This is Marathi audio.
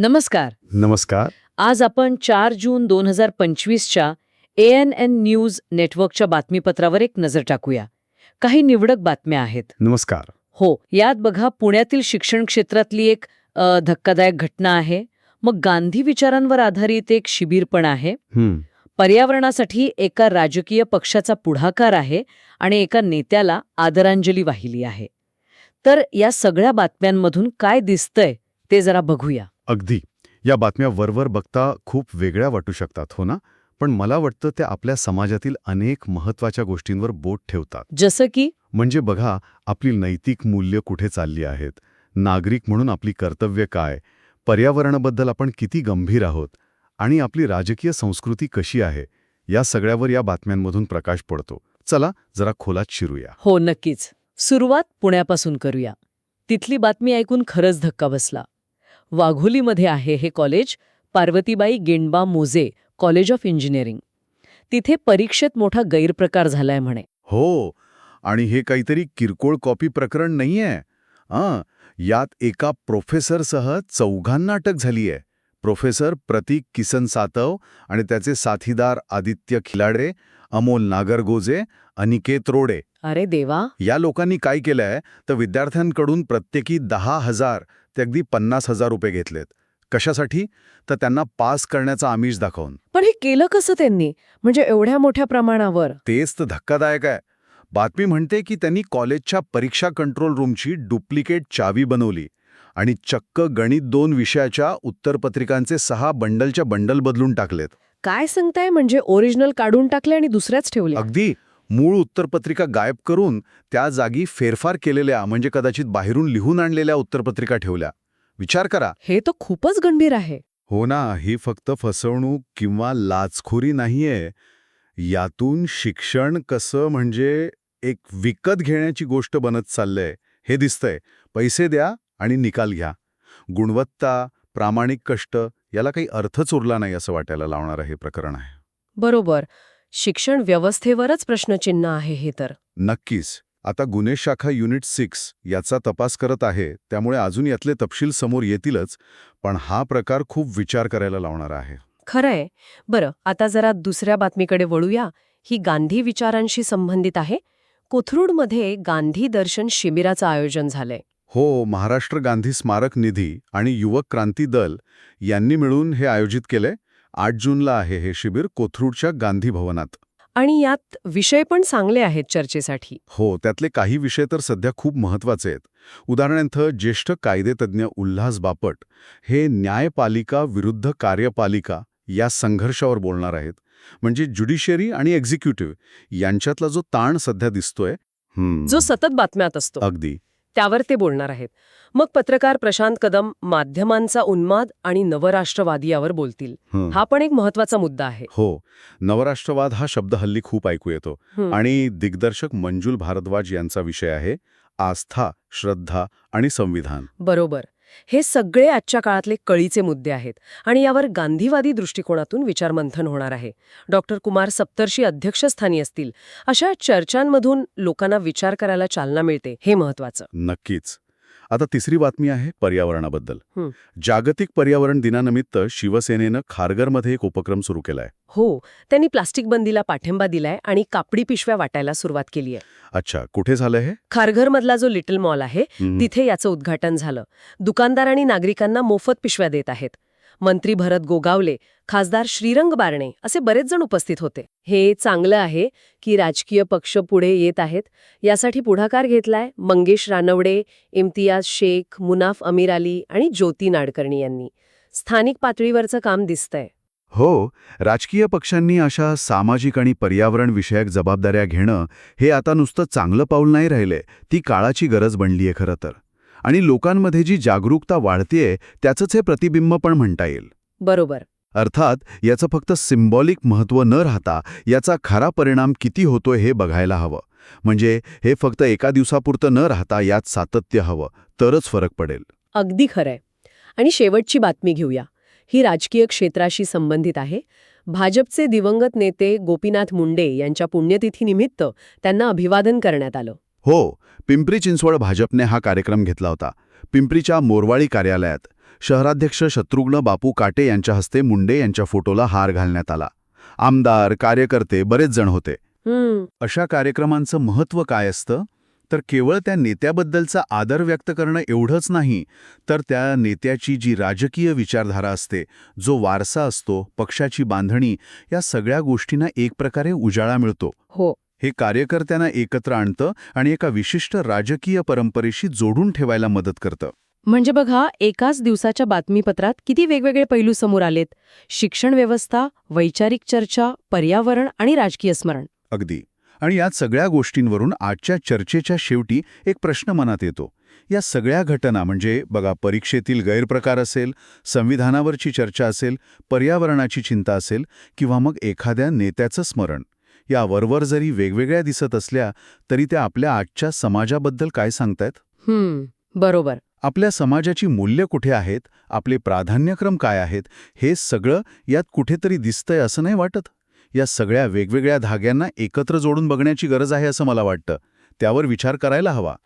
नमस्कार. नमस्कार. आज आपण चार जून दोन हजार पंचवीसच्या ए एन एन न्यूज नेटवर्कच्या बातमीपत्रावर एक नजर टाकूया. काही निवडक बातम्या आहेत. नमस्कार. हो यात बघा पुण्यातील शिक्षण क्षेत्रातली एक अ, धक्कादायक घटना आहे. मग गांधी विचारांवर आधारित एक शिबिर पण आहे. पर्यावरणासाठी एका राजकीय पक्षाचा पुढाकार आहे आणि एका नेत्याला आदरांजली वाहिली आहे. तर या सगळ्या बातम्यांमधून काय दिसतंय ते जरा बघूया. अगदी. या बातम्या वरवर बघता खूप वेगळ्या वाटू शकतात हो ना? पण मला वाटतं त्या आपल्या समाजातील अनेक महत्त्वाच्या गोष्टींवर बोट ठेवतात. जसं की? म्हणजे बघा आपली नैतिक मूल्य कुठे चालली आहेत? नागरिक म्हणून आपली कर्तव्य काय? पर्यावरणाबद्दल आपण किती गंभीर आहोत? आणि आपली राजकीय संस्कृती कशी आहे? या सगळ्यावर या बातम्यांमधून प्रकाश पडतो. चला जरा खोलात शिरूया. हो नक्कीच. सुरुवात पुण्यापासून करूया. तिथली बातमी ऐकून खरंच धक्का बसला. वाघोलीमध्ये आहे हे कॉलेज पार्वतीबाई गेंडबा मोजे कॉलेज ऑफ इंजिनिअरिंग. तिथे परीक्षेत मोठा गैरप्रकार झालाय म्हणे. हो आणि हे काहीतरी किरकोळ कॉपी प्रकरण नाहीये. हां यात एका प्रोफेसरसह चौघांना अटक झालीय. प्रोफेसर प्रतीक किसन सातव आणि त्याचे साथीदार आदित्य खिलाडे अमोल नागरगोजे अनिकेत रोडे. अरे देवा! या लोकांनी काय केलंय? तर विद्यार्थ्यांकडून प्रत्येकी दहा हजार ते अगदी पन्नास हजार रुपये घेतलेत. कशासाठी? तर त्यांना पास करण्याचा आमिष दाखवून. पण हे केलं कसं त्यांनी? म्हणजे एवढ्या मोठ्या प्रमाणावर? तेच तर धक्कादायक आहे. बातमी म्हणते की त्यांनी कॉलेजच्या परीक्षा कंट्रोल रूमची डुप्लिकेट चावी बनवली आणि चक्क गणित दोन विषयाच्या उत्तरपत्रिकांचे सहा बंडलच्या बंडल बदलून टाकलेत. काय सांगताय? म्हणजे ओरिजिनल काढून टाकले आणि दुसऱ्याच ठेवले अगदी. मूळ उत्तरपत्रिका गायब करून त्या जागी फेरफार केलेल्या म्हणजे कदाचित बाहेरून लिहून आणलेल्या उत्तरपत्रिका ठेवल्या. विचार करा. हे तर खूपच गंभीर आहे. हो ना ही फक्त फसवणूक किंवा लाचखोरी नाहीये. यातून शिक्षण कसं म्हणजे एक विकत घेण्याची गोष्ट बनत चाललंय. हे दिसतंय. पैसे द्या आणि निकाल घ्या. गुणवत्ता प्रामाणिक कष्ट याला काही अर्थच उरला नाही असं वाटायला लावणारं हे प्रकरण आहे. बरोबर. शिक्षण व्यवस्थेवरच प्रश्नचिन्ह आहे हे तर. नक्कीच. आता गुन्हे शाखा युनिट सिक्स याचा तपास करत आहे त्यामुळे अजून यातले तपशील समोर येतीलच पण हा प्रकार खूप विचार करायला लावणारा आहे. खरंय. बरं आता जरा दुसऱ्या बातमीकडे वळूया. ही गांधी विचारांशी संबंधित आहे. कोथरूडमध्ये गांधी दर्शन शिबिराचं आयोजन झालंय. हो महाराष्ट्र गांधी स्मारक निधी आणि युवक क्रांती दल यांनी मिळून हे आयोजित केले आठ जूनला आहे हे शिबिर कोथरूडच्या गांधी भवनात. आणि यात विषय पण चांगले आहेत चर्चेसाठी. हो त्यातले काही विषय तर सध्या खूप महत्त्वाचे आहेत. उदाहरणार्थ ज्येष्ठ कायदेतज्ञ उल्हास बापट हे न्यायपालिका विरुद्ध कार्यपालिका या संघर्षावर बोलणार आहेत. म्हणजे ज्युडिशियरी आणि एक्झिक्युटिव्ह यांच्यातला जो ताण सध्या दिसतोय जो सतत बातम्यात असतो. अगदी. त्यावर ते बोलणार आहेत. मग पत्रकार प्रशांत कदम माध्यमांचा उन्माद आणि नवराष्ट्रवादी यावर बोलतील. हं. पण एक महत्त्वाचा मुद्दा आहे. हो. नवराष्ट्रवाद हा शब्द हल्ली खूप ऐकू येतो. आणि दिग्दर्शक मंजुल भारद्वाज यांचा विषय आहे आस्था श्रद्धा आणि संविधान. बरोबर. हे सगळे आजच्या काळातले कळीचे मुद्दे आहेत आणि यावर गांधीवादी दृष्टिकोनातून विचारमंथन होणार आहे. डॉक्टर कुमार सप्तर्षी अध्यक्षस्थानी असतील अशा चर्चांमधून लोकांना विचार करायला चालना मिळते हे महत्वाचं नक्कीच. आता तिसरी बातमी आहे पर्यावरणाबद्दल. जागतिक पर्यावरण दिनानिमित्त शिवसेनेनं खारघरमध्ये एक उपक्रम सुरू केलाय. हो त्यांनी प्लास्टिक बंदीला पाठिंबा दिलाय आणि कापडी पिशव्या वाटायला सुरुवात केली आहे. अच्छा कुठे झालं हे? खारघरमधला जो लिटल मॉल आहे. तिथे याचं उद्घाटन झालं. दुकानदार आणि नागरिकांना मोफत पिशव्या देत आहेत. मंत्री भरत गोगावले खासदार श्रीरंग बारणे असे बरेच जण उपस्थित होते. हे चांगलं आहे की राजकीय पक्ष पुढे येत आहेत. यासाठी पुढाकार घेतलाय मंगेश रानवडे इम्तियाज शेख मुनाफ अमीर अली आणि ज्योती नाडकर्णी यांनी. स्थानिक पातळीवरचं काम दिसतंय. हो राजकीय पक्षांनी अशा सामाजिक आणि पर्यावरण विषयक जबाबदाऱ्या घेणं हे आता नुसतं चांगलं पाऊल नाही राहिलंय ती काळाची गरज बनलीये खरं तर. आणि लोकांमध्ये जी जागरूकता वाढतेय त्याचंच हे प्रतिबिंब पण म्हणता येईल. बरोबर. अर्थात याचं फक्त सिम्बॉलिक महत्त्व न राहता याचा खरा परिणाम किती होतोय हे बघायला हवं. म्हणजे हे फक्त एका दिवसापुरतं न राहता यात सातत्य हवं तरच फरक पडेल. अगदी खरंय. आणि शेवटची बातमी घेऊया. ही राजकीय क्षेत्राशी संबंधित आहे. भाजपचे दिवंगत नेते गोपीनाथ मुंडे यांच्या पुण्यतिथीनिमित्त त्यांना अभिवादन करण्यात आलं. हो पिंपरी चिंचवड भाजपने हा कार्यक्रम घेतला होता. पिंपरीच्या मोरवाळी कार्यालयात शहराध्यक्ष शत्रुघ्न बापू काटे यांच्या हस्ते मुंडे यांच्या फोटोला हार घालण्यात आला. आमदार कार्यकर्ते बरेच जण होते. अशा कार्यक्रमांचं महत्त्व काय असतं? तर केवळ त्या नेत्याबद्दलचा आदर व्यक्त करणं एवढंच नाही तर त्या नेत्याची जी राजकीय विचारधारा असते जो वारसा असतो पक्षाची बांधणी या सगळ्या गोष्टींना एक प्रकारे उजाळा मिळतो. हो. हे कार्यकर्त्यांना एकत्र आणतं आणि एका विशिष्ट राजकीय परंपरेशी जोडून ठेवायला मदत करतं. म्हणजे बघा एकाच दिवसाच्या बातमीपत्रात किती वेगवेगळे पैलू समोर आलेत. शिक्षण व्यवस्था वैचारिक चर्चा पर्यावरण आणि राजकीय स्मरण. अगदी. आणि या सगळ्या गोष्टींवरून आजच्या चर्चेच्या शेवटी एक प्रश्न मनात येतो. या सगळ्या घटना म्हणजे बघा परीक्षेतील गैरप्रकार असेल संविधानावरची चर्चा असेल पर्यावरणाची चिंता असेल किंवा मग एखाद्या नेत्याचं स्मरण. या वरवर जरी वेगवेगळ्या दिसत असल्या तरी त्या आपल्या आजच्या समाजाबद्दल काय सांगतायत? हम्म बरोबर. आपल्या समाजाची मूल्य कुठे आहेत? आपले प्राधान्यक्रम काय आहेत? हे सगळं यात कुठेतरी दिसतंय असं नाही वाटत? या सगळ्या वेगवेगळ्या धाग्यांना एकत्र जोडून बघण्याची गरज आहे असं मला वाटतं. त्यावर विचार करायला हवा.